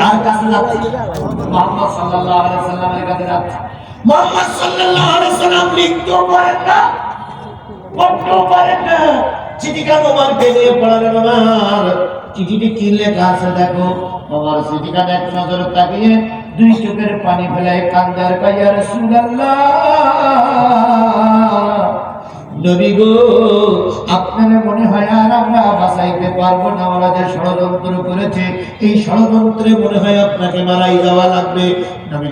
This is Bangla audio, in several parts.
কার কাছে যাচ্ছে? মোহাম্মদ সাল্লাল্লাহু আলাইহি সাল্লামের কাছে যাচ্ছে। মোহাম্মদ সাল্লাল্লাহু আলাইহি সাল্লাম লিখতেও পারেন না, পড়তেও পারেন না। চিঠিখান ওমর পেরিয়ে পড়ালেন ওমর চিঠিটি কি লেখা আছে দেখো। ওমর চিঠিখান এক নজর তাকিয়ে দুই চোখের পানি ফেলায় কান্দার কাইয়া রাসূলুল্লাহ। নবী গো মনে হয় আর আমরা বাঁচাইতে পারব না? ষড়যন্ত্র করেছে। এই ষড়যন্ত্রে মনে হয় আপনাকে মারাই যাওয়া লাগবে। নবী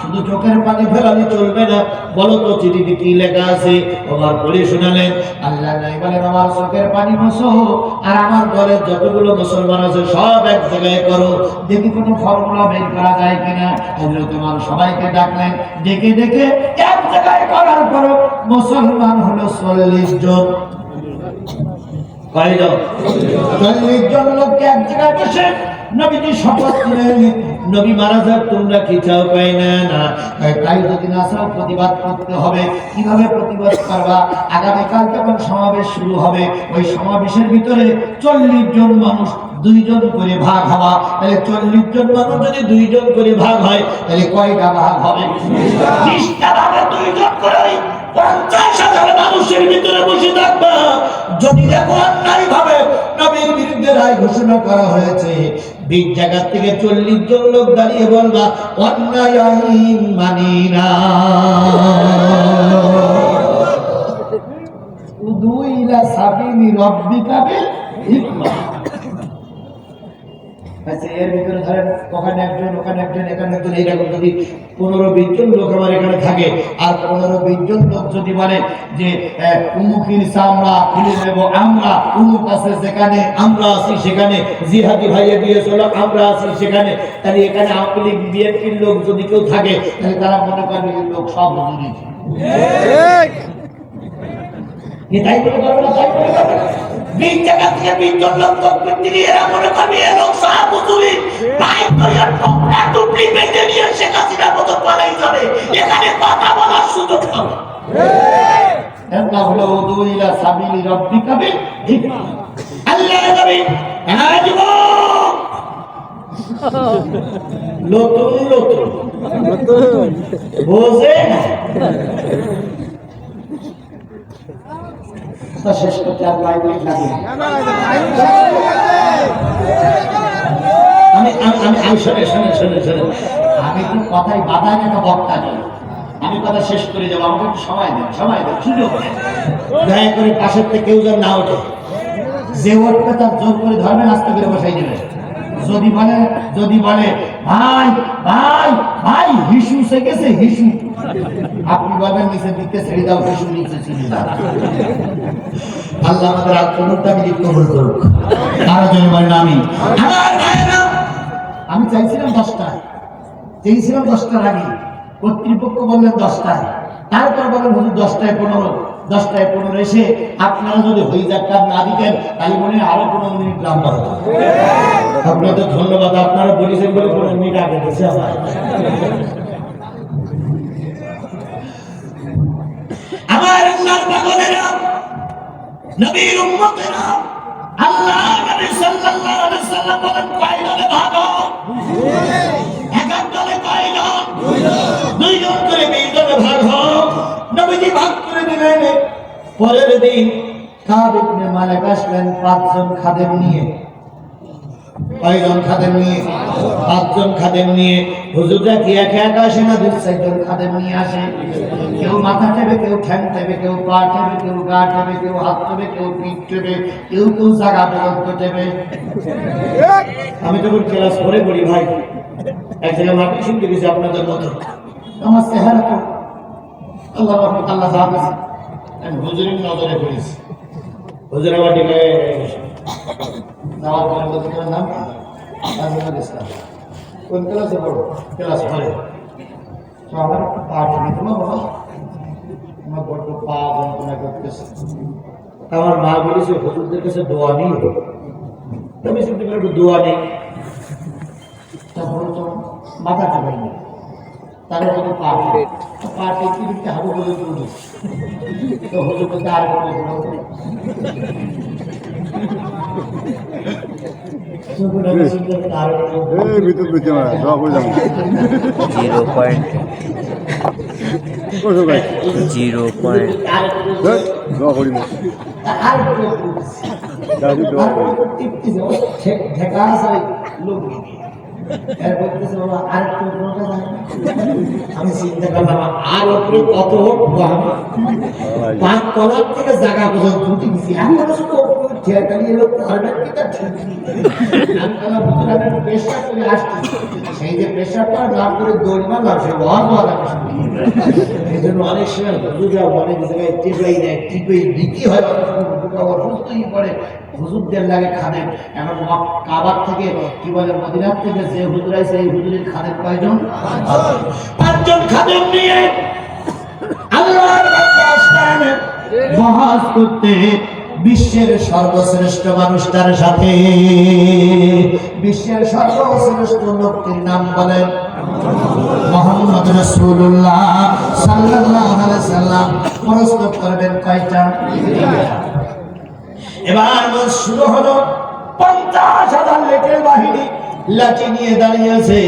শুধু চোখের পানি ফেলালে চলবে না। বলো তো, চিঠিতে কি লেখা আছে? আমার পড়ে আল্লাহ নাই বলেন, আমার চোখের পানি আর আমার যতগুলো মুসলমান আছে সব এক জায়গায় করো। দেখি কোনো ফর্মুলা বের করা যায় কিনা? হজরত তোমার সবাইকে ডাকলেন ডেকে ডেকে এক জায়গায় করার পর মুসলমান হলো চল্লিশ জন। চল্লিশ জন এক জায়গায় বসে সমাবেশ শুরু হবে, ওই সমাবেশের ভিতরে চল্লিশ জন মানুষ দুইজন করে ভাগ হওয়া। তাহলে চল্লিশ জন মানুষ যদি দুইজন করে ভাগ হয়, তাহলে কয়টা ভাগ হবে? দুইজন করে পঞ্চাশ হাজার মানুষের ভিতরে বসে থাকবা। যদি দেখো অন্যায় ভাবে নবীর বিরুদ্ধে রায় ঘোষণা করা হয়েছে, বিশ জায়গা থেকে চল্লিশ জন লোক দাঁড়িয়ে বলবা, অন্যায় মানি না। উদুইলা সাবিনি রব্বিকা হিকমা আচ্ছা এর ভিতরে ধরেন ওখানে একজন ওখানে একজন এখানে একজন এইরকম যদি পনেরো বিশ জন লোক আমার এখানে থাকে আর পনেরো বিশ জন লোক যদি বলে যে উমুকের চামড়া খুলে নেব আমরা উমুক আছে সেখানে আমরা আছি সেখানে জিহাদি ভাইয়ে দিয়ে চলো আমরা আছি সেখানে। তাহলে এখানে আওয়ামী লীগ বিএনপির লোক যদি কেউ থাকে তাহলে তারা মনে করবে এই লোক সব করবে তাই তকবির বেঁধে নিয়ে শেখ মতো পালাই যাবে। এখানে কথা বলার সুযোগ হবে। এটা হলো উদু ইলা সাবিলি রাব্বিকা হিকমা আল্লাহ নবী আজব নতুন নতুন। বোঝে না তা শেষ করতে আর লাইভ লাগে। আমি আমি আমি শোনে শোনে শোনে আমি তো কথাই বাধা একটা বক্তা নেই। আমি কথা শেষ করে যাব, আমাকে একটু সময় দেন সময় দেন, সুযোগ দয়া করে পাশের থেকে কেউ যেন না ওঠে। যে ওঠবে তার জোর করে ধরবেন আস্তে করে বসাই দেবে। যদি বলে যদি বলে ভাই ভাই ভাই, হিসু সে গেছে, হিসু। আপনি বলবেন নিচে দিতে ছেড়ে দাও, হিসু নিচে ছেড়ে দাও। আল্লাহ আমাদের কবুল করুক আরও জন্য আমি। আমি চাইছিলাম দশটায়। চেয়েছিলাম দশটার আগে। কর্তৃপক্ষ বললেন দশটায়। তারপর বলেন হুজুর দশটায় পনেরো। দশটায় পনেরো এসে আপনারা যদি হইজার কাজ না দিতেন, তাহলে মনে হয় আরও পনেরো মিনিট লম্বা হতো। আপনাদের ধন্যবাদ, আপনারা বলেছেন বলে পনেরো মিনিট আগে গেছে আমার। আল্লাহ নবী সাল্লাল্লাহু আলাইহি সাল্লাম বলেন কয় দলে ভাগ পরের দিন কাব ইবনে মালিক আসলেন, পাঁচজন খাদেম নিয়ে। কয়জন খাদেম নিয়ে? পাঁচজন খাদেম নিয়ে। হুজুররা কি একা একা আসে না দুই চারজন খাদেম নিয়ে আসে? কেউ মাথা টেবে কেউ ঠ্যাং টেবে কেউ পা টেবে কেউ গা টেবে কেউ হাত টেবে কেউ পিঠ টেবে কেউ কেউ জায়গা পর্যন্ত টেবে আমি তখন ক্লাস করে বলি ভাই। এক জায়গায় মাটি শুনতে আপনাদের মতো। আমার চেহারা তো আল্লাহ আল্লাহ জাহাজ আমি হুজুরের নজরে পড়েছি। হুজুর আমার দিকে যাওয়ার পরে গেলাম নাম? কাজী ইসলাম। কোন ক্লাসে পড়ো? তো আমার পা ঠেকে তোমার বাবা? বড্ড পা যন্ত্রণা করতেছে। আমার মা বলেছে, হুজুরদের কাছে দোয়া নিয়ে তবে শুনতে পেলে দোয়া নেই। তারপরে তো মাথা নেই তারা যদি পা ঠেকে তো পা ঠেকে দিতে হবে বলে তুলি তো হুজুর বলতে আর বলে দোয়া করে জিরো জিরো পয়েন্ট দোয়া করি না দাদু দোয়া আমি চিন্তা করলাম আর উপরে কত উঠবো পাঁচ তলার থেকে জায়গা পর্যন্ত উঠে গেছি এখন শুধু উপরে ঠেকালি এলো পারবেন কিটা ঠিক আমি বললাম, হুজুর, আমি একটু করে আসছি। করে দৌড় মারলাম এই জন্য অনেক সময় হুজুররা অনেক জায়গায় টিপাই দেয় হয় হুজুরদের লাগে খাদেম। এখন কাবার থেকে, কি বলে, মদিনার থেকে যে হুজুর আছে এই হুজুরের খাদেম কয়জন? পাঁচজন। খাদেম নিয়ে আল্লাহর আসলেন বহাস করতে। বিশ্বের সর্বশ্রেষ্ঠ মানুষটার সাথে। বিশ্বের সর্বশ্রেষ্ঠ লোকটির নাম বলেন মোহাম্মদ রসুল্লাহ আলাইহি সাল্লাম। প্রশ্ন করবেন কয়টা? এবার শুরু হলো পঞ্চাশ হাজার লেটের বাহিনী। লাঠি নিয়ে দাঁড়িয়ে আছে,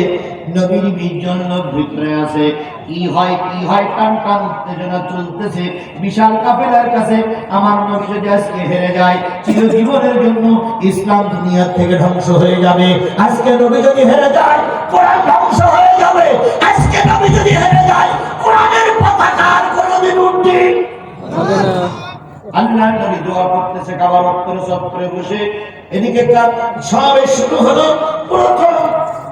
নবীর ভিতরে আছে। কি হয় কি হয়, টান টান উত্তেজনা চলতেছে। বিশাল কাফেলার কাছে আমার নবী যদি আজকে হেরে যায়, চিরজীবনের জন্য ইসলাম দুনিয়ার থেকে ধ্বংস হয়ে যাবে। আজকে নবী যদি হেরে যায়, কোরআন চত্বরে বসে। এদিকে সবে শুরু হলো। প্রথম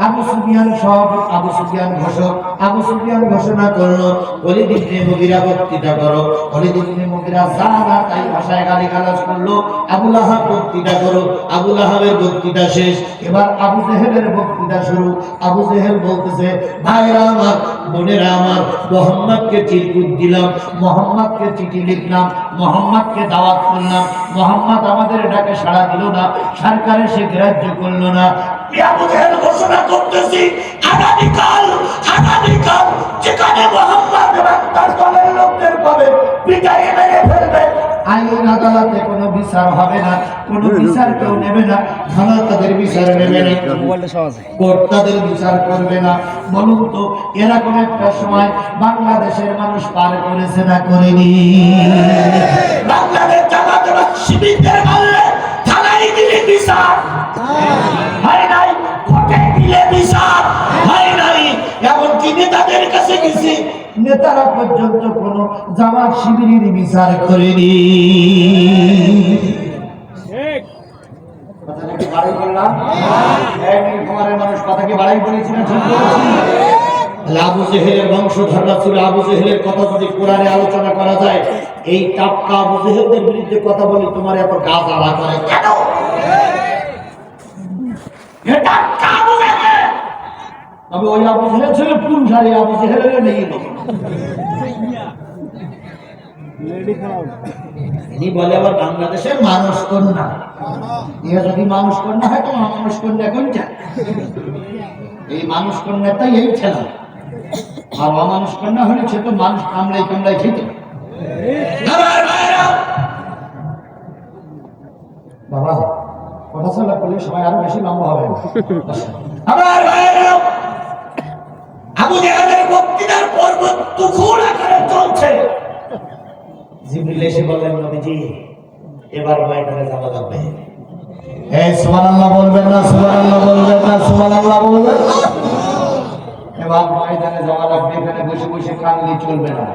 আবু সুফিয়ান সব, আবু সুফিয়ান ঘোষক, আবু সুফিয়ান ঘোষণা করল অলিদ ইবনে মুগিরা বক্তৃতা করো অলিদ ইবনে মুগিরা সারা তাই ভাষায় গালি গালাজ করল, আবু লাহাব বক্তৃতা করো, আবু লাহাবের বক্তৃতা শেষ, এবার আবু জেহেলের বক্তৃতা শুরু, আবু জেহেল বলতেছে, ভাইরা আমার, বোনেরা আমার, মোহাম্মদকে চিরকুট দিলাম, মোহাম্মদকে চিঠি লিখলাম, মোহাম্মদকে দাওয়াত করলাম, মোহাম্মদ আমাদের এটাকে সাড়া দিল না, সরকারে সে গ্রাহ্য করল না। আবু জেহেল ঘোষণা আদালতে কোনো বিচার হবে না কোনো বিচার কেউ নেবে না থানা তাদের বিচার নেবে না কোর্ট তাদের বিচার করবে না। বলুন তো এরকম একটা সময় বাংলাদেশের মানুষ পার করেছে না করেনি? বাংলাদেশ জামাত শিবিরদের মারলে থানায় দিলে বিচার। হয় নাই কোর্টে দিলে বিচার। হয় নাই এমনকি নেতাদের কাছে গেছি নেতারা পর্যন্ত কোন জামাত শিবিরের বিচার করেনি। আবু জেহেলের বংশধররা ছিল। আবু জেহেলের কথা যদি কোরআনে আলোচনা করা যায় এই টাটকা আবু জেহেলদের বিরুদ্ধে কথা বলে তোমার এত গাছ আলা করে কেন এ টাটকা আবু জেহেল। তবে ওই আবু জেহেল ছিল পুরুষ আর এই আবু জেহেলের নেই ইনি বলে আবার বাংলাদেশের মানুষ কন্যা। ইহা যদি মানুষ কন্যা হয় তো মানুষ কন্যা কোনটা? এই মানুষ কন্যাটাই এই ছেলে। আর অমানুষ কন্যা হলে সে তো মানুষ খেত। বাবা কথা চলা করলে সবাই আরও বেশি লম্বা হবে। আমার আবু জাহালের বক্তৃতার তুখুর আকারে চলছে। জিবরিল এসে বললেন নবীজি এবার ময়দানে যাওয়া যাবে এই সুবহানাল্লাহ বলবেন না সুবহানাল্লাহ বলবেন না সুবহানাল্লাহ বলবেন এবার ময়দানে যাওয়া লাগবে এখানে বসে বসে কানলে চলবে না।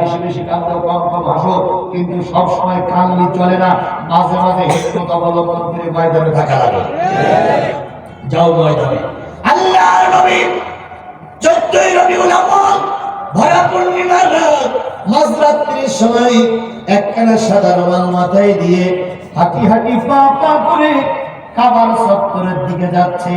বেশি বেশি কান্দো কম কম হাসো। কিন্তু সব সময় কানলি চলে না মাঝে মাঝে হিকমত অবলম্বন করে ময়দানে থাকা লাগে। যাও ময়দানে। আল্লাহ নবী, চোদ্দই রবিউল আউয়াল, ভরা পূর্ণিমার রাত, মাঝরাত্রির সময় একখানা সাদা রুমাল মাথায় দিয়ে হাঁটি হাঁটি পা পা করে কাবার চত্বরের দিকে যাচ্ছে।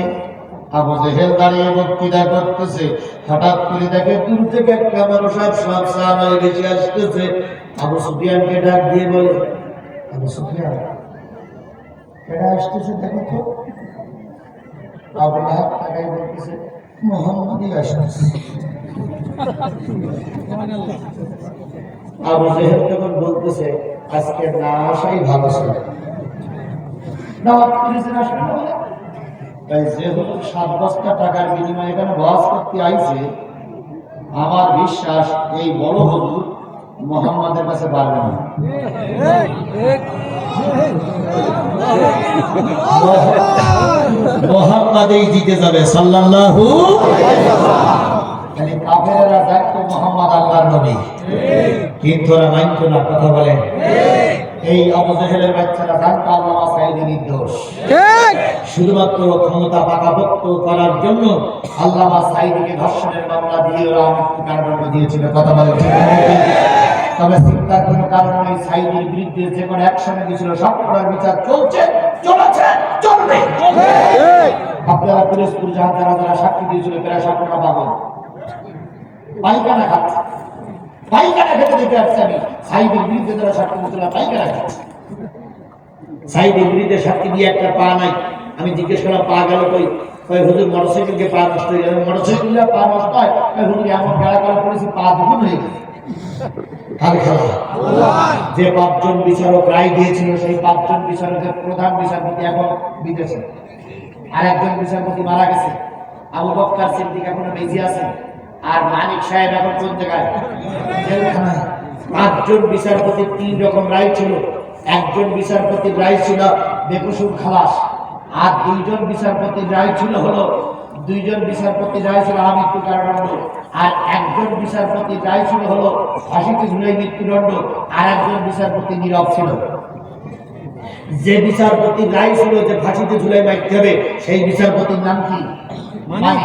আবু জেহেল দাঁড়িয়ে বক্তৃতা করতেছে। হঠাৎ করে দেখে দূর থেকে একটা মানুষ আর সব সাহাবাই বেশি আসতেছে। আবু সুফিয়ানকে ডাক দিয়ে বলে, আবু সুফিয়ান, কেডা আসতেছে দেখো তো? বলতেছে বলতেছে, আজকে না আসাই ভালো ছিল। পুলিশের তাই যেহেতু সাত বস্তা টাকার বিনিময়ে এখানে বস করতে আইছে। আমার বিশ্বাস, এই বড় হজুর মোহাম্মদের কাছে পারবে না মোহাম্মদেই জিতে যাবে সাল্লাল্লাহু খালি কাফেরেরা দেখতো মোহাম্মদ আল্লাহর নবী। কিন্তু ওরা মানতো না কথা বলে। এই অবজেহেলের বাচ্চারা জানতো আল্লাহ সাইদে নির্দোষ। শুধুমাত্র ক্ষমতা পাকাপোক্ত করার জন্য আল্লামা সাইদিকে ধর্ষণের মামলা দিয়ে ওরা মৃত্যু কারাদণ্ড দিয়েছিল কথা বলে? তবে চিন্তার কোনো কারণ নেই, সাইদির বিরুদ্ধে যে কোনো অ্যাকশনে দিয়েছিল সব করার বিচার চলছে, চলেছে, চলবে। আপনারা পিরোজপুর জাহান যারা যারা সাক্ষী দিয়েছিল প্রায় সবকটা পাগল। পাইখানা খাচ্ছে। পাইখানা খেতে দেখে আসছে আমি, সাইদের বিরুদ্ধে যারা সাক্ষী দিয়েছিল পাইখানা খাচ্ছে। সাইদের বিরুদ্ধে সাক্ষী দিয়ে একটা পা নাই। আমি জিজ্ঞেস করলাম, পা গেল কই? কই, হুজুর, মোটরসাইকেলকে পা নষ্ট হয়ে গেল। মোটরসাইকেলে পা নষ্ট হয়। হুজুর, এমন গাড়া করা পড়েছি, পা দুগুণ হয়ে গেছে। যে পাঁচজন বিচারক রায় দিয়েছিল, সেই পাঁচজন বিচারকের প্রধান বিচারপতি এখন বিদেশে। আর একজন বিচারপতি মারা গেছে। আবু বক্কার সিদ্দিক এখনও বেঁচে আছে। আর মানিক সাহেব এখন জেলখানায়। পাঁচজন বিচারপতি তিন রকম রায় ছিল। একজন বিচারপতির রায় ছিল বেকসুর খালাস। আর দুইজন বিচারপতির রায় ছিল হলো দুইজন বিচারপতির রায় ছিল আমৃত্যু কারাদণ্ড আর একজন বিচারপতি যাই ছিল হলো ফাঁসিতে ঝুলে মৃত্যুদণ্ড আর একজন বিচারপতি নীরব ছিল। যে বিচারপতি রায় ছিল যে ফাঁসিতে ঝুলাই মারতে হবে সেই বিচারপতির নাম কি? মানে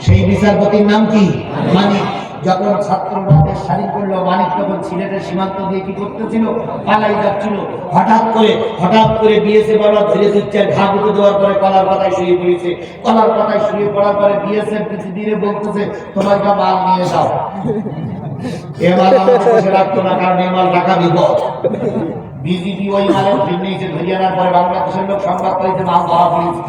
সেই বিচারপতির নাম কি? মানিক। যখন দেশ স্বাধীন করল মানিক তখন সিলেটের সীমান্ত দিয়ে কি করতেছিল? পালাই যাচ্ছিল। হঠাৎ করে হঠাৎ করে বিএসএফ বাবা ধীরে ধীরে ঘা বুকে দেওয়ার পরে কলার পাতায় শুয়ে পড়েছে। কলার পাতায় শুয়ে পড়ার পরে বিএসএফ কিছু দিনে বলতেছে, তোমার যা মাল নিয়ে যাও? এ মাল আমার রাখতো না, কারণ এ রাখা বিপদ। বিজেপি ওই মালের নিয়েছে হরিয়ানার পরে বাংলাদেশের লোক সংবাদ পাইছে, মাল ধরা পড়েছে।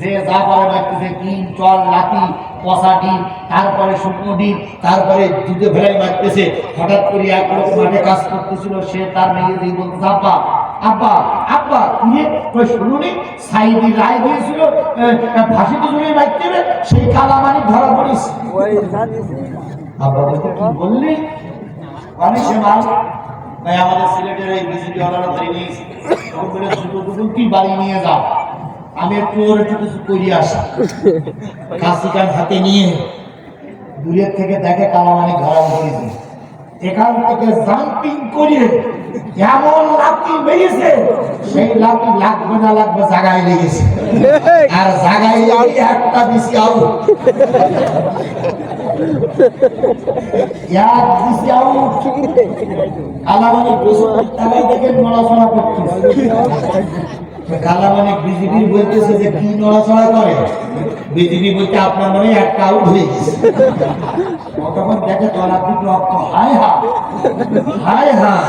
যে যা পারে মারতেছে ডিম চল লাঠি পচা ডিম তারপরে শুকনো ডিম তারপরে দুধে ফেলাই মারতেছে। হঠাৎ করে এক লোক মাঠে কাজ করতেছিল সে তার মেয়ে দিয়ে বলতেছে আব্বা আব্বা আব্বা কিরে কই শুনুনি? সাইদি রায় দিয়েছিল ফাঁসিতে জুড়ে মারতে সেই কালামানি ধরা পড়িস। আব্বা বলতে কি বললি? অনেক সে মাল ভাই আমাদের সিলেটের এই বিজেপি ওনারা ধরে নিয়েছে। দুটো দুটো কি বাড়ি নিয়ে যাও আমি একটু ওর একটু কিছু করি আসি। কাশি কান হাতে নিয়ে দূরের থেকে দেখে কালামানি ধরা পড়েছে এখান থেকে জাম্পিং করিয়ে এমন লাঠি বেরিয়েছে সেই লাঠি লাগবে না লাগবে জাগায় লেগেছে আর জাগায় লেগে একটা বেশি আউট। এক বেশি আউট। তারাই দেখে নড়াচড়া করতেছে কালামানি বিজেপির বলতেছে যে কি নড়াচড়া করে? বিজেপি বলতে আপনার মনে একটা আউট হয়ে গেছে। তখন দেখে তলার রক্ত, হায় হা হায় হায়।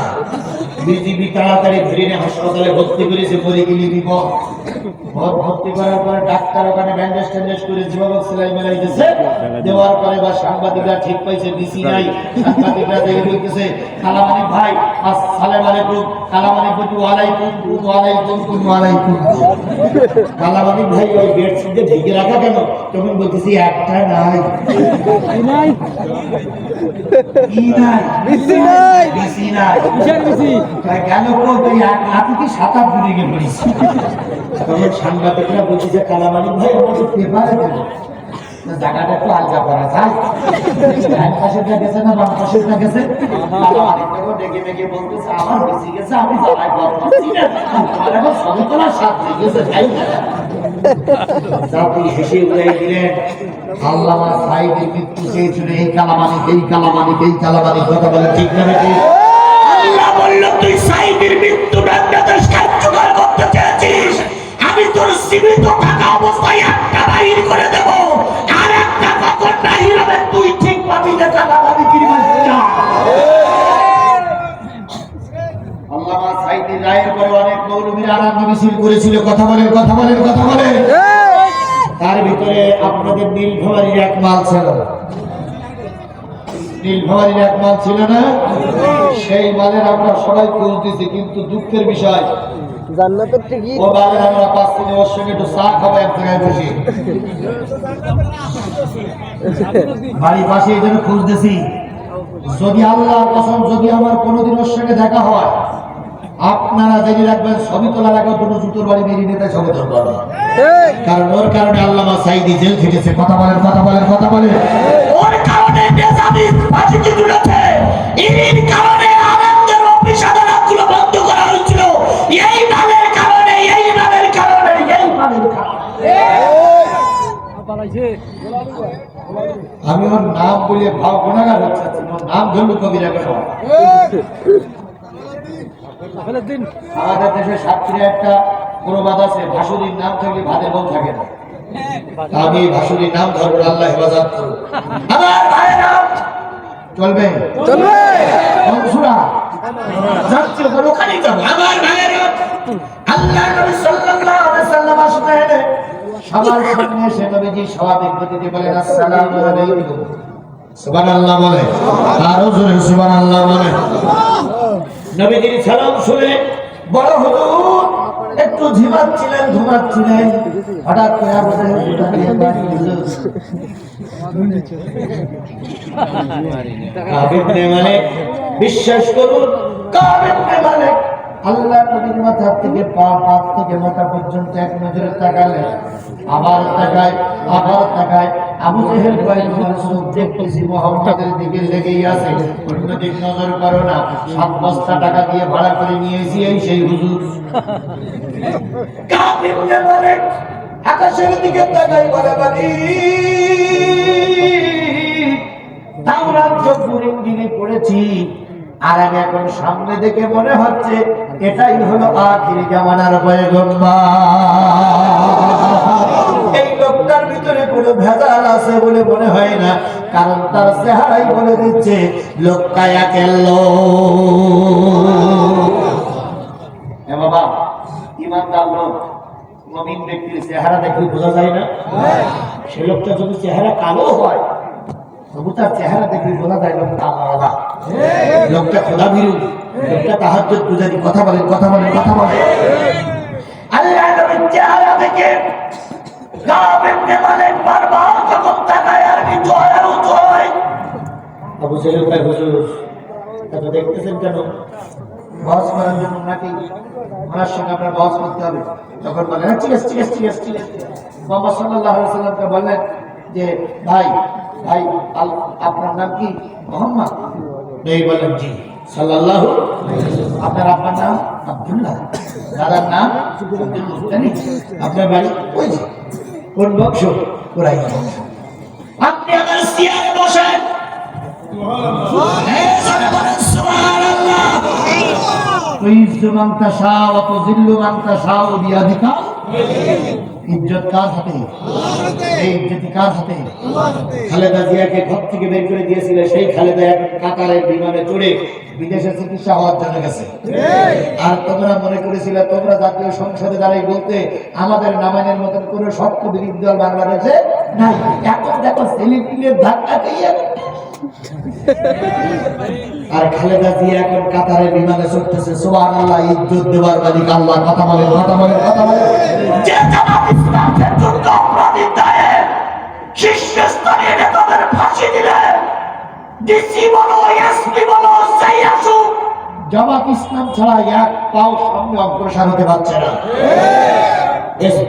বিজেপি তাড়াতাড়ি ধরে হাসপাতালে ভর্তি করেছে গেলি বিপদ ভর- ভর্তি করার পরে ডাক্তার ওখানে ব্যান্ডেজ ট্যান্ডেজ করে যেভাবে সেলাই মেলাই দিয়েছে দেওয়ার পরে বা সাংবাদিকরা ঠিক পাইছে ডিসি নাই। সাংবাদিকরা দেখে বলতেছে কালামানিক ভাই আসসালামু আলাইকুম। কালামানিক বলতে ওয়ালাইকুম ওয়ালাইকুম ওয়ালাইকুম। কালামানিক ভাই ওই বেড বেডশিটে ঢেকে রাখা কেন? তখন বলতেছি একটা নাই। নাই? নাই। নাই? তা চেয়েছিল এই কালামানিক এই কালামানিক এই কালামানিক কথা বলে ঠিক না আমি তোর সীমিত থাকা অবস্থায় একটা বাহির করে দেব। আর একটা কখন বাহির হবে, তুই ঠিক পাবি কথা বলেন কথা বলেন তার ভিতরে আপনাদের নীলফামারির এক মাল ছিল। নীলফামারির এক মাল ছিল না? সেই মালের আমরা সবাই খুঁজতেছি, কিন্তু দুঃখের বিষয় জান্নাতের টিকিট। ও বারে আমরা পাঁচ দিনে ওর সঙ্গে একটু চা খাব এক জায়গায় বসে। বাড়ির পাশে এই জন্য খুঁজতেছি। যদি আল্লাহর কসম যদি আমার কোনোদিন ওর সঙ্গে দেখা হয় আপনারা জেনে রাখবেন ছবি তোলার আগে দুটো জুতোর বাড়ি বেরিয়ে নিতে ছবি কারণ ওর কারণে আল্লামা সাইদি জেল খেটেছে কথা বলেন কথা বলেন কথা বলেন। ওর কারণে এর কারণে আমি ওর নাম বলে ভাব গুণাগার হচ্ছে ওর নাম ধরলো কবিরা আমাদের দেশে সাতক্ষীরা একটা প্রবাদ আছে ভাসুরির নাম থাকলে ভাতের বউ থাকে না। আমি ভাসুরির নাম ধরবো আল্লাহ হেফাজত করুন আমার ভাইয়েরা চলবে? চলবে। বন্ধুরা যাচ্ছি ওখানেই যাব। আমার ভাইয়েরা আল্লাহ স্বাভাবিক একটু ঝিমাচ্ছিলেন, ঘুমাচ্ছিলেন। হঠাৎ করে আমাদের হুজুরটা দিয়ে বাড়ি দিল। কাবির নে মালিক বিশ্বাস করুন কাবির নে মালিক আল্লাহ নবীর মাথা থেকে পা পা থেকে মাথা পর্যন্ত এক নজরে তাকালেন আবার তাকায় আবার তাকায়। আবু জেহেল তোমার চোখ দেখতেছি মোহাম্মদের দিকে লেগেই আছে, অন্যদিক নজর করো না। সাত বস্তা টাকা দিয়ে ভাড়া করে নিয়েছি এই সেই হুজুর। আকাশের দিকে তাকাই বলে বাড়ি তাওরাত জব্বুর ইঞ্জিনে পড়েছি, আর আমি এখন সামনে দেখে মনে হচ্ছে এটাই হলো আখিরি জামানার পয়গম্বর। এই লোকটার ভিতরে কোনো ভেজাল আছে বলে মনে হয় না, কারণ তার চেহারাই বলে দিচ্ছে, লোকটা একের লোক। বাবা চেহারা দেখলে বোঝা যায় না? সে লোকটা যদি চেহারা কালো হয়, তবু তার চেহারা দেখলে বোঝা যায় লোকটা আলাদা। লোকটা খোদা লোকটা পূজারি কথা বলেন কথা বলেন কথা বলেন আল্লাহ নবীর চেহারা দেখে গাব ইবনে মালিক বারবার যখন তাকায় আর কি জয় উঠয়? আবু সেলিম ভাই হুজুর এত দেখতেছেন কেন? বস করার জন্য নাকি? ওনার সঙ্গে আপনার বস করতে হবে। তখন বলেন "হ্যাঁ, ঠিক আছে ঠিক আছে ঠিক আছে ঠিক আছে। মোহাম্মদ সাল্লাহ সাল্লামকে বললেন যে ভাই ভাই আপনার নাম কি? মোহাম্মদ? বলেন জি। সাল্লাহ আপনার আপনার নাম আব্দুল্লাহ দাদার নাম মুস্তানিক। আপনার বাড়ি ওই যে কোন বংশ ওরাই বংশ আপনি আমার চেয়ারে বসেন এই জোরে বলেন, সুবহানাল্লাহ। তুইজ্জু মান তাশাউ ওয়া ইজ্জত কার হাতে? এই ইজ্জত কার হাতে? খালেদা জিয়াকে ঘর থেকে বের করে দিয়েছিল সেই খালেদা কাতারের বিমানে চড়ে বিদেশে চিকিৎসা হওয়ার জন্য গেছে। আর তোমরা মনে করেছিলে তোমরা জাতীয় সংসদে দাঁড়িয়ে বলতে আমাদের নামানের মতন শক্ত বিরোধী দল বাংলাদেশে নাই। এখন দেখো সেলিব্রিটির ধাক্কা দিয়ে আর খালেদা জিয়া এখন কাতারের বিমানে চড়তেছে। সোহান আল্লাহ ইজ্জত দেওয়ার মালিক আল্লাহ। কথা বলে কথা বলেন কথা বলেন। অপরাধী নেতাদের ফাঁসি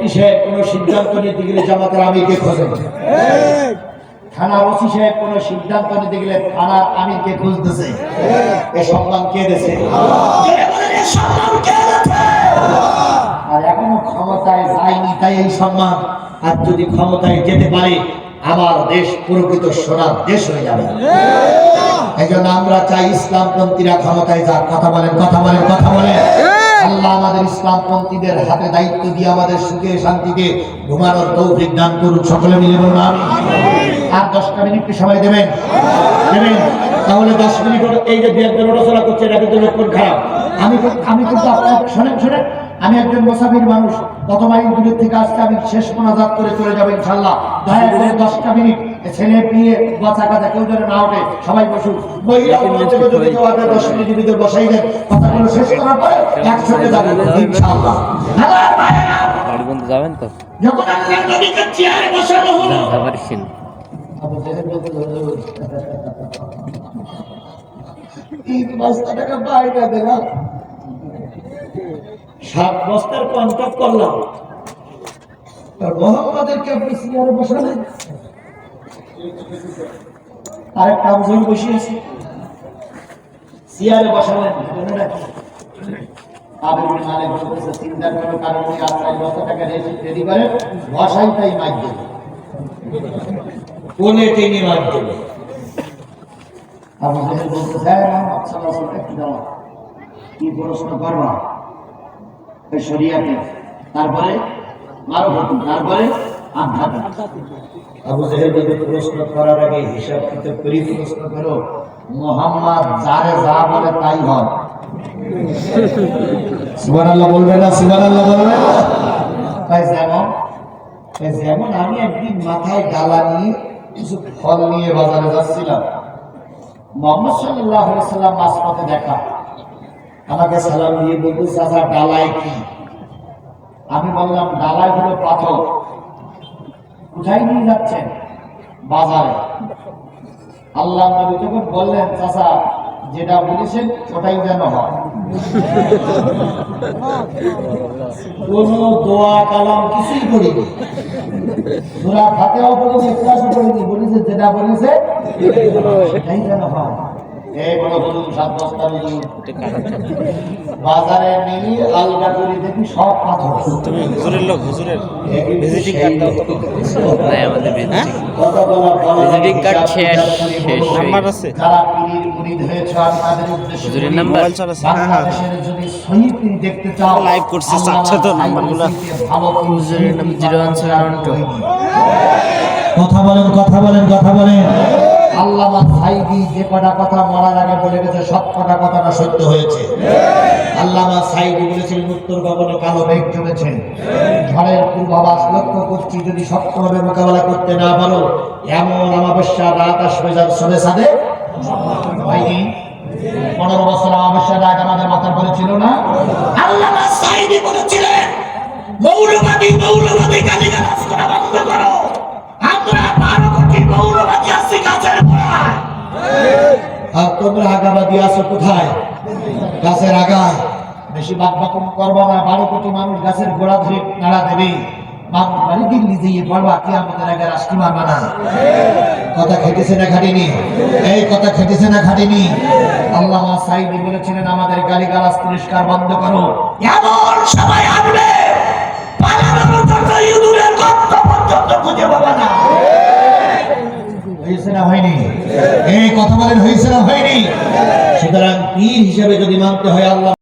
সাহেব কোনো সিদ্ধান্ত নিতে গেলে জামাতের আমিরকে খোঁজে থানার ওসি কোনো সিদ্ধান্ত নিতে গেলে থানার আমিরকে খুঁজতেছে? এ সম্মান কে দিয়েছে আর এখনও ক্ষমতায় যায়নি তাই এই সম্মান। আর যদি ক্ষমতায় যেতে পারে আমার দেশ প্রকৃত সোনার দেশ হয়ে যাবে। এই জন্য আমরা চাই ইসলামপন্থীরা ক্ষমতায় যাক। কথা বলেন কথা বলেন কথা বলেন। আল্লাহ আমাদের ইসলামপন্থীদের হাতে দায়িত্ব দিয়ে আমাদের সুখে শান্তিতে ঘুমানোর তৌফিক দান করুন। সকলে মিলে বলুন আর দশটা মিনিট কি সময় দেবেন? দেবেন? তাহলে দশ মিনিট এই যে দু একজন ওঠাচলা করছে এটা কিন্তু লক্ষণ খারাপ। আমি আমি কিন্তু আপনার শোনেন শোনেন। আমি একজন মোসাফির মানুষ। কত মাইল দূরের থেকে আসতে আমি শেষ মোনাজাত করে চলে যাব ইনশাল্লাহ দয়া করে দশটা মিনিট ছেলে পিয়ে বাচ্চা কাচ্চা কেউ যেন না ওঠে সবাই দশ মিনিট ভিতরে বসাই দেন। কথাগুলো শেষ করার পরে একসঙ্গে বন্ধ যাবেন তো? যখন চেয়ারে বসানো হলো তিন বস্তা টাকা দিলাম সাত বস্তার কন্ট্রাক্ট করলাম। আর মোহাম্মদেরকে আপনি সিয়ারে বসালেন আরেকটা আবুজন বসিয়েছে। সিয়ারে বসালেন মনে রাখি চিন্তার কোনো কারণ নেই আপনার টাকা রেডি করেন বসাই তাই মাইক দেবে। কোলে টেনে মার দেবে? আবু জাহেল বলতে স্যার আচ্ছা কি দাও কি প্রশ্ন করবা? শরিয়াতে তারপরে তারপরে করার আগে হিসাব করি যারে যা বলে তাই বলবে না তাই যেমন যেমন আমি একদিন মাথায় ডালা নিয়ে কিছু ফল নিয়ে বাজারে যাচ্ছিলাম। মোহাম্মদ সাল্লাহ সাল্লাম মাঝপথে দেখা। আমাকে সালাম দিয়ে বলতে চাচা ডালায় কি? আমি বললাম, ডালায় হলো পাথর। কোথায় নিয়ে যাচ্ছেন? বাজারে। আল্লাহ নবী তখন বললেন, চাচা, যেটা বলেছেন, ওটাই যেন হয়। কোন দোয়া কালাম কিছুই করিনি। সুরা ইখলাসও পড়িনি বলেছে, যেটা বলেছে, সেটাই যেন হয়। এই বড় বলুন সাত বস্তা বলুন বাজারে নিয়ে আলগা করে দেখি সব পাথর। তুমি হুজুরের লোক হুজুরের ভিজিটিং কার্ড দাও। নাই আমাদের ভিজিটিং কথা বলা বলা ভিজিটিং কার্ড শেষ শেষ নাম্বার আছে? যারা পীরের মুরিদ হয়েছে আমি উদ্দেশ্যে হুজুরের নাম্বার? মোবাইল হ্যাঁ হ্যাঁ। যদি সহি পীর দেখতে চাও লাইভ করছে, আল্লামা চাচ্ছে তো সাইদ ভালো হুজুরের নাম সহি zero one seven one two. কথা বলেন কথা বলেন কথা বলেন। আল্লামা সাইদি যে কটা কথা মরার আগে বলে গেছে, সব কটা কথাটা সত্য হয়েছে। আল্লামা সাইদি বলেছিলেন, উত্তর গগনে কালো মেঘ জমেছে। ঝড়ের পূর্বাভাস লক্ষ্য করছি, যদি শক্তভাবে মোকাবেলা করতে না পারো, এমন অমাবস্যা রাত আসবে যার সবে হয়নি। পনেরো বছর অমাবস্যা রাত আমাদের মাথার পরে না? আল্লামা সাইদি বলেছিলেন, মৌলবাদী মৌলবাদী। তোমরা আগাবাদী আছো কোথায়? গাছের আগায়। বেশি বাকবাকুম করবা না, বারো কোটি মানুষ গাছের গোড়া ধরে নাড়া দেবে। আমাদের আগে গালি গালাজ পরিষ্কার বন্ধ করো। এমন গর্ত পর্যন্ত খুঁজে পাবা না। হয়েছে না হয়নি কথা হয়েছে না হয়নি। সুতরাং পীর হিসাবে যদি মানতে হয় আল্লাহ